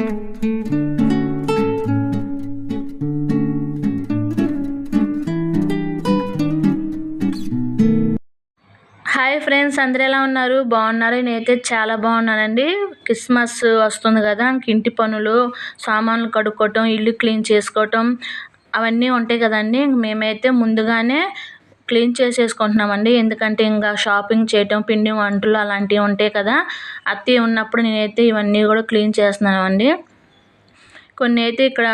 Hi friends అందరు ఎలా ఉన్నారు? బాగున్నారు? నేనైతే చాలా బాగున్నానండి. క్రిస్మస్ వస్తుంది కదా ఇంక ఇంటి పనులు సామాన్లు కడుక్కోవటం ఇల్లు క్లీన్ చేసుకోవటం అవన్నీ ఉంటాయి కదండి. ఇంక మేమైతే ముందుగానే క్లీన్ చేసేసుకుంటున్నామండి. ఎందుకంటే ఇంకా షాపింగ్ చేయటం పిండి వంటలు అలాంటివి ఉంటాయి కదా అత్తయ్య ఉన్నప్పుడు నేనైతే ఇవన్నీ కూడా క్లీన్ చేస్తున్నానండి. కొన్ని అయితే ఇక్కడ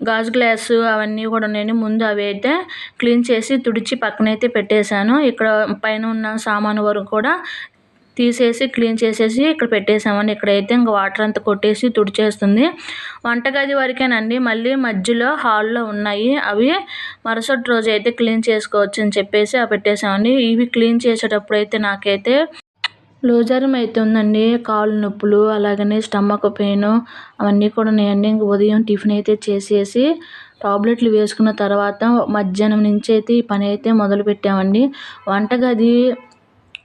గాజు గ్లాసు అవన్నీ కూడా నేను ముందు అవి అయితే క్లీన్ చేసి తుడిచి పక్కనైతే పెట్టేశాను. ఇక్కడ పైన ఉన్న సామాను వరకు కూడా తీసేసి క్లీన్ చేసేసి ఇక్కడ పెట్టేసామండి ఇక్కడైతే ఇంకా వాటర్ అంతా కొట్టేసి తుడిచేస్తుంది. వంటగది వరకేనండి. మళ్ళీ మధ్యలో హాల్లో ఉన్నాయి. అవి మరుసటి రోజు అయితే క్లీన్ చేసుకోవచ్చు అని చెప్పేసి ఆ పెట్టేసామండి ఇవి క్లీన్ చేసేటప్పుడు అయితే నాకైతే లోజరం అవుతుందండి కాళ్ళు నొప్పులు అలాగనే స్టమక్ పెయిన్ అవన్నీ కూడా ఉన్నాయండి. ఇంక ఉదయం టిఫిన్ అయితే చేసేసి టాబ్లెట్లు వేసుకున్న తర్వాత మధ్యాహ్నం నుంచి అయితే ఈ పని అయితే మొదలు పెట్టామండి వంటగది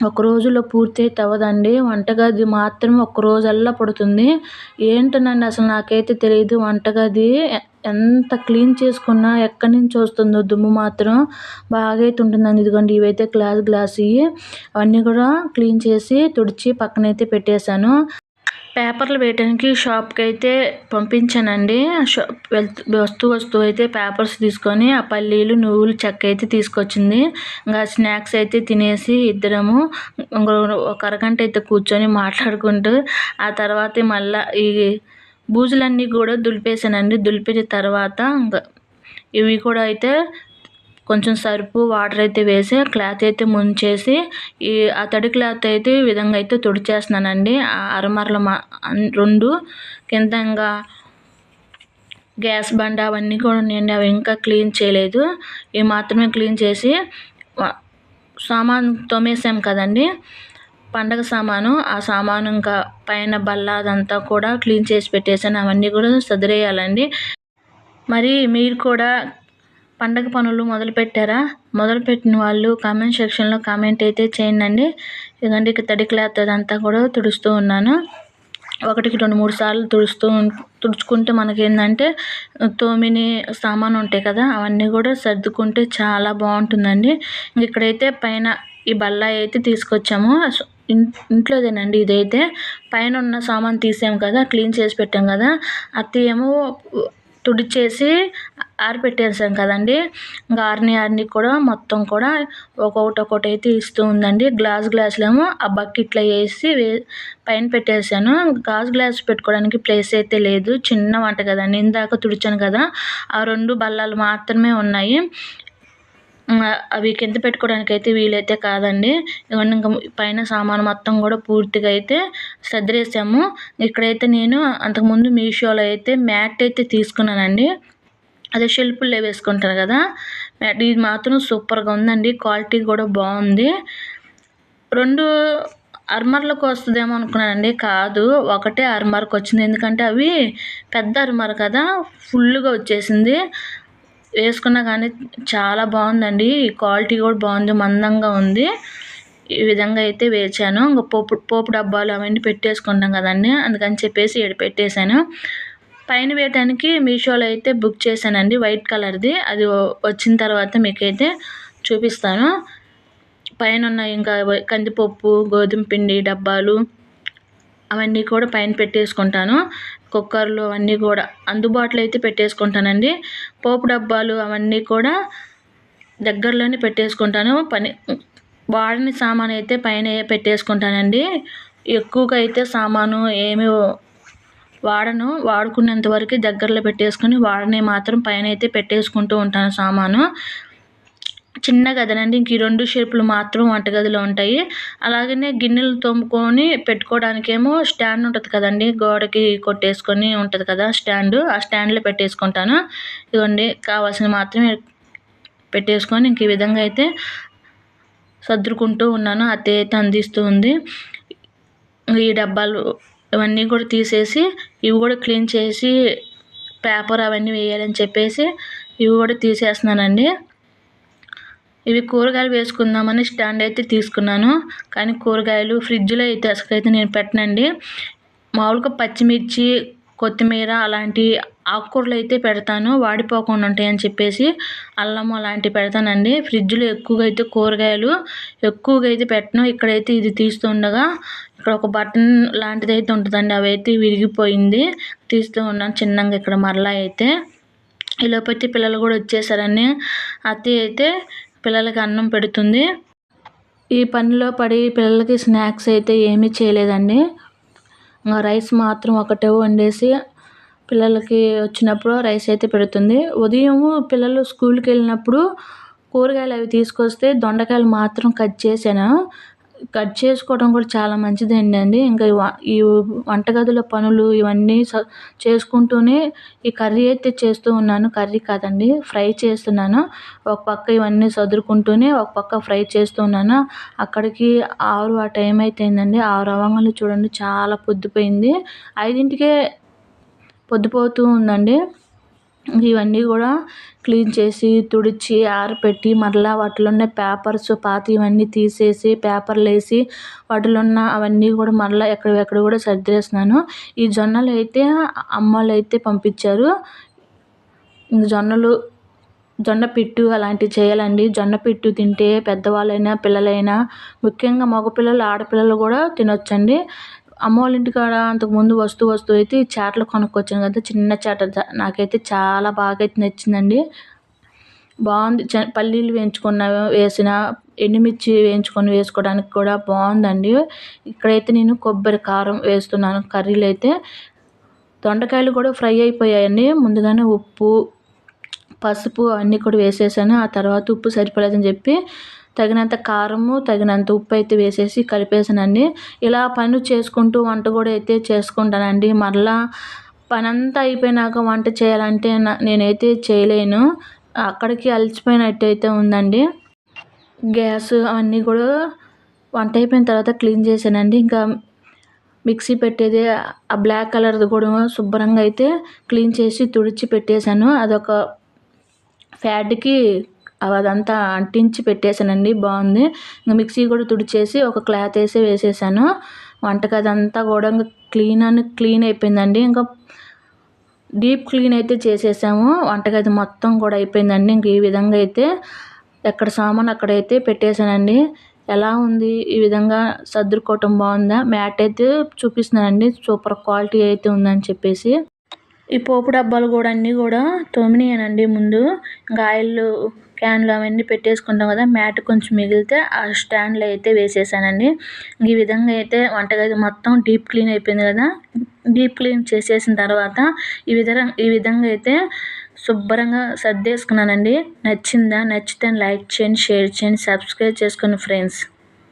ఒక రోజులో పూర్తి అయితే అవ్వదండి వంటగది మాత్రం ఒక రోజల్లా పడుతుంది. ఏంటోనండి అసలు నాకైతే తెలియదు వంటగది ఎంత క్లీన్ చేసుకున్నా ఎక్కడి నుంచి వస్తుందో దుమ్ము మాత్రం బాగా అయితే ఉంటుందండి ఇదిగోండి ఇవైతే గ్లాస్ గ్లాస్. ఇవి అవన్నీ కూడా క్లీన్ చేసి తుడిచి పక్కనైతే పెట్టేశాను. పేపర్లు వేయటానికి షాప్కి అయితే పంపించానండి షాప్ వస్తూ వస్తూ అయితే పేపర్స్ తీసుకొని ఆ పల్లీలు నువ్వులు చెక్క అయితే తీసుకొచ్చింది. ఇంకా స్నాక్స్ అయితే తినేసి ఇద్దరము ఒక అరగంట అయితే కూర్చొని మాట్లాడుకుంటూ ఆ తర్వాత మళ్ళీ ఈ బూజులన్నీ కూడా దులిపేసానండి. దులిపిన తర్వాత ఇంకా ఇవి కూడా అయితే కొంచెం సరుపు వాటర్ అయితే వేసి క్లాత్ అయితే ముంచేసి ఈ ఆ తడి క్లాత్ అయితే ఈ విధంగా అయితే తుడిచేస్తున్నానండి. ఆ అరమరల మా రెండు కింద ఇంకా గ్యాస్ బండ అవన్నీ కూడా ఉన్నాయండి. అవి ఇంకా క్లీన్ చేయలేదు. ఇవి మాత్రమే క్లీన్ చేసి సామాన్ తోమేసాం కదండి. పండగ సామాను ఆ సామాను ఇంకా పైన బల్ల అదంతా కూడా క్లీన్ చేసి పెట్టేసాను. అవన్నీ కూడా సదిరేయాలండి. మరి మీరు కూడా పండగ పనులు మొదలుపెట్టారా మొదలుపెట్టిన వాళ్ళు కామెంట్ సెక్షన్లో కామెంట్ అయితే చేయండి. ఎందుకంటే ఇక తడి క్లాత్ అదంతా కూడా తుడుస్తూ ఉన్నాను. ఒకటికి రెండు మూడు సార్లు తుడుస్తూ తుడుచుకుంటే మనకి ఏంటంటే తోమిని సామాను ఉంటాయి కదా అవన్నీ కూడా సర్దుకుంటే చాలా బాగుంటుందండి. ఇక్కడైతే పైన ఈ బల్ల అయితే తీసుకొచ్చాము. ఇంట్లోదేనండి ఇదైతే. పైన ఉన్న సామాన్ తీసాము కదా క్లీన్ చేసి పెట్టాం కదా అతి ఏమో తుడిచేసి ఆరిపెట్టేసాం కదండి. ఇంకా ఆరిని ఆరిని కూడా మొత్తం కూడా ఒక్కొక్కటి ఒక్కొక్కటి అయితే ఇస్తూ ఉందండి. గ్లాస్ గ్లాసులు ఏమో ఆ బకెట్లో వేసి వే పైన పెట్టేశాను. గాజు గ్లాస్ పెట్టుకోవడానికి ప్లేస్ అయితే లేదు. చిన్న వంట కదండి. ఇందాక తుడిచాను కదా. ఆ రెండు బల్లాలు మాత్రమే ఉన్నాయి. అవి కింద పెట్టుకోవడానికి అయితే వీలైతే కాదండి. ఇవన్నీ ఇంకా పైన సామాను మొత్తం కూడా పూర్తిగా అయితే సదిరేసాము ఇక్కడైతే నేను అంతకుముందు మీషోలో అయితే మ్యాట్ అయితే తీసుకున్నానండి. అదే షెల్ఫ్లో వేసుకుంటారు కదా. ఇది మాత్రం సూపర్గా ఉందండి. క్వాలిటీ కూడా బాగుంది. రెండు అర్మర్లకు వస్తుందేమో అనుకున్నానండి. కాదు ఒకటే అర్మర్కి వచ్చింది. ఎందుకంటే అవి పెద్ద అర్మర్ కదా. ఫుల్గా వచ్చేసింది. వేసుకున్నా కానీ చాలా బాగుందండి. క్వాలిటీ కూడా బాగుంది. మందంగా ఉంది. ఈ విధంగా అయితే వేచాను. ఇంకా పోపు పోపు డబ్బాలు అవన్నీ పెట్టేసుకుంటాం కదండి. అందుకని చెప్పేసి ఇక్కడ పెట్టేశాను. పైన వేయటానికి మీషోలో అయితే బుక్ చేశానండి వైట్ కలర్ది. అది వచ్చిన తర్వాత మీకైతే చూపిస్తాను. పైన ఉన్న ఇంకా కందిపప్పు గోధుమ పిండి డబ్బాలు అవన్నీ కూడా పైన పెట్టేసుకుంటాను. కుక్కర్లు అవన్నీ కూడా అందుబాటులో అయితే పెట్టేసుకుంటానండి. పోపు డబ్బాలు అవన్నీ కూడా దగ్గరలోనే పెట్టేసుకుంటాను. పని వాడిన సామాన్ అయితే పైన పెట్టేసుకుంటానండి. ఎక్కువగా అయితే సామాను ఏమి వాడను వాడుకునేంత వరకు దగ్గరలో పెట్టేసుకొని వాడని మాత్రం పైన అయితే పెట్టేసుకుంటూ ఉంటాను సామాను. చిన్న గదనండి ఇంక ఈ రెండు షేపులు మాత్రం వంటగదిలో ఉంటాయి. అలాగనే గిన్నెలు తోముకొని పెట్టుకోవడానికేమో స్టాండ్ ఉంటుంది కదండి గోడకి కొట్టేసుకొని ఉంటుంది కదా స్టాండ్ ఆ స్టాండ్లో పెట్టేసుకుంటాను. ఇవ్వండి కావాల్సిన మాత్రమే పెట్టేసుకొని ఇంక ఈ విధంగా అయితే సర్దుకుంటూ ఉన్నాను అత్తే అయితే అందిస్తూ ఉంది. ఈ డబ్బాలు ఇవన్నీ కూడా తీసేసి ఇవి కూడా క్లీన్ చేసి పేపర్ అవన్నీ వేయాలని చెప్పేసి ఇవి కూడా తీసేస్తున్నానండి. ఇవి కూరగాయలు వేసుకుందామని స్టాండ్ అయితే తీసుకున్నాను. కానీ కూరగాయలు ఫ్రిడ్జ్లో అయితే అసలు అయితే నేను పెట్టనండి. మామూలుగా పచ్చిమిర్చి కొత్తిమీర అలాంటి ఆకుకూరలు అయితే పెడతాను వాడిపోకుండా ఉంటాయని చెప్పేసి అల్లం అలాంటివి పెడతానండి. ఫ్రిడ్జ్లో ఎక్కువగా అయితే కూరగాయలు ఎక్కువగా అయితే పెట్టను. ఇక్కడైతే ఇది తీస్తుండగా ఇక్కడ ఒక బటన్ లాంటిది అయితే ఉంటుందండి. అవైతే విరిగిపోయింది. తీస్తూ ఉన్నాను చిన్నగా ఇక్కడ మరలా అయితే. ఈలోపైతే పిల్లలు కూడా వచ్చేసారని అతి అయితే పిల్లలకి అన్నం పెడుతుంది. ఈ పనిలో పడి పిల్లలకి స్నాక్స్ అయితే ఏమీ చేయలేదండి. రైస్ మాత్రం ఒకటే వండేసి పిల్లలకి వచ్చినప్పుడు రైస్ అయితే పెడుతుంది. ఉదయం పిల్లలు స్కూల్కి వెళ్ళినప్పుడు కూరగాయలు అవి తీసుకొస్తే దొండకాయలు మాత్రం కట్ చేశాను. కట్ చేసుకోవడం కూడా చాలా మంచిదండి. అండి ఇంకా ఈ వంటగదిలో పనులు ఇవన్నీ చేసుకుంటూనే ఈ కర్రీ అయితే చేస్తూ ఉన్నాను. కర్రీ కాదండి ఫ్రై చేస్తున్నాను. ఒక పక్క ఇవన్నీ సదురుకుంటూనే ఒక పక్క ఫ్రై చేస్తున్నాను అక్కడికి ఆరు ఆ టైం అయితే ఆరు అవ్వగానే చూడండి చాలా పొద్దుపోయింది. ఐదింటికే పొద్దుపోతూ ఉందండి. ఇవన్నీ కూడా క్లీన్ చేసి తుడిచి ఆరపెట్టి మరలా వాటిలో ఉన్న పేపర్స్ పాత ఇవన్నీ తీసేసి పేపర్లు వేసి వాటిలో ఉన్న అవన్నీ కూడా మరలా ఎక్కడెక్కడ కూడా సర్దేస్తున్నాను. ఈ జొన్నలు అయితే అమ్మలు అయితే పంపించారు. జొన్నలు జొన్న పిట్టు అలాంటివి చేయాలండి. జొన్న పిట్టు తింటే పెద్దవాళ్ళైనా పిల్లలైనా ముఖ్యంగా మగపిల్లలు ఆడపిల్లలు కూడా తినొచ్చండి. అమ్మ వాళ్ళ ఇంటికాడ అంతకుముందు వస్తూ వస్తూ అయితే ఈ చాటలు కొనుక్కొచ్చాను కదా చిన్న చాట నాకైతే చాలా బాగా అయితే నచ్చిందండి. బాగుంది. పల్లీలు వేయించుకున్న వేసిన ఎండుమిర్చి వేయించుకొని వేసుకోవడానికి కూడా బాగుందండి. ఇక్కడైతే నేను కొబ్బరి కారం వేస్తున్నాను కర్రీలు అయితే దొండకాయలు కూడా ఫ్రై అయిపోయాయండి. ముందుగానే ఉప్పు పసుపు అన్నీ కూడా వేసేసాను. ఆ తర్వాత ఉప్పు సరిపోలేదని చెప్పి తగినంత కారము తగినంత ఉప్పు అయితే వేసేసి కలిపేసానండి. ఇలా పని చేసుకుంటూ వంట కూడా అయితే చేసుకుంటానండి. మరలా పని అంతా అయిపోయినాక వంట చేయాలంటే నేనైతే చేయలేను. అక్కడికి అలసిపోయినట్టు అయితే ఉందండి. గ్యాస్ అవన్నీ కూడా వంట అయిపోయిన తర్వాత క్లీన్ చేశానండి. ఇంకా మిక్సీ పెట్టేది ఆ బ్లాక్ కలర్ది కూడా శుభ్రంగా అయితే క్లీన్ చేసి తుడిచి పెట్టేశాను. అదొక ఫ్యాడ్కి అదంతా అంటించి పెట్టేసానండి బాగుంది. ఇంకా మిక్సీ కూడా తుడిచేసి ఒక క్లాత్ వేసి వేసేసాను. వంటగది అంతా కూడా క్లీన్ అని క్లీన్ అయిపోయిందండి. ఇంకా డీప్ క్లీన్ అయితే చేసేసాము. వంటగది మొత్తం కూడా అయిపోయిందండి. ఇంక ఈ విధంగా అయితే ఎక్కడ సామాన్ అక్కడైతే పెట్టేశానండి. ఎలా ఉంది? ఈ విధంగా సర్దుకోవటం బాగుందా? మ్యాట్ అయితే చూపిస్తున్నానండి. సూపర్ క్వాలిటీ అయితే ఉందని చెప్పేసి. ఈ పోపు డబ్బాలు కూడా అన్నీ కూడా తోమినాయనండి ముందు. ఇంకా ఆయిల్ ఫ్యాన్లు అవన్నీ పెట్టేసుకుంటాం కదా. మ్యాట్ కొంచెం మిగిలితే ఆ స్టాండ్లో అయితే వేసేసానండి. ఈ విధంగా అయితే వంటగది మొత్తం డీప్ క్లీన్ అయిపోయింది కదా. డీప్ క్లీన్ చేసేసిన తర్వాత ఈ విధంగా ఈ విధంగా అయితే శుభ్రంగా సర్దేసుకున్నానండి. నచ్చిందా? నచ్చితే లైక్ చేయండి షేర్ చేయండి సబ్స్క్రైబ్ చేసుకోండి ఫ్రెండ్స్.